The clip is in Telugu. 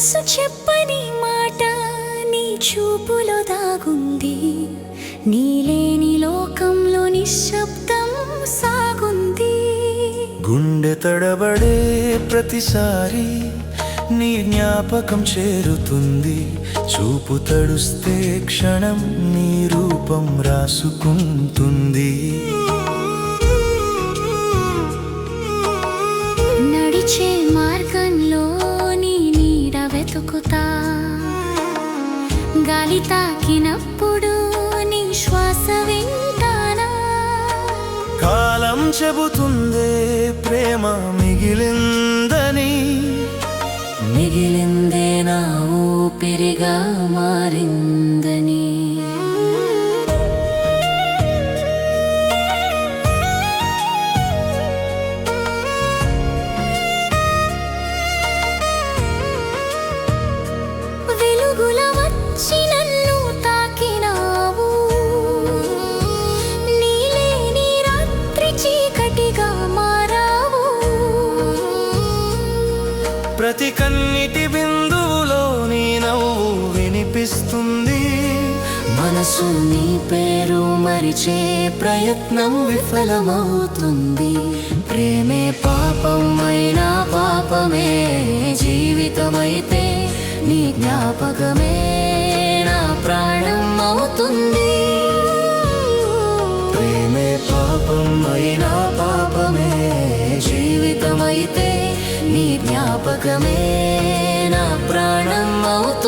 మనసు చెప్పని మాట నీ చూపులో దాగుంది. నీలేని లోకంలో నిశ్శబ్దం సాగుంది. గుండె తడబడే ప్రతిసారి నీ జ్ఞాపకం చేరుతుంది. చూపు తడుస్తే క్షణం నీ రూపం రాసుకుంటుంది. నడిచే వెతుకుతా గాలి తాకినప్పుడు నీ శ్వాస వింటానా? కాలం చెబుతుందే ప్రేమ మిగిలిందని. మిగిలిందే నా ఊపిరిగా మారిందని. ప్రతి కన్నిటి బిందువులో నీ నవ్వు వినిపిస్తుంది. మనసు నీ పేరు మరిచే ప్రయత్నం విఫలమవుతుంది. ప్రేమే పాపం అయినా పాపమే జీవితమైతే నీ జ్ఞాపకమే నా ప్రాణం అవుతుంది. ప్రేమే పాపం అయినా పాపమే జీవితమైతే నీ జ్ఞాపకమే నా ప్రాణం అవుతుంది.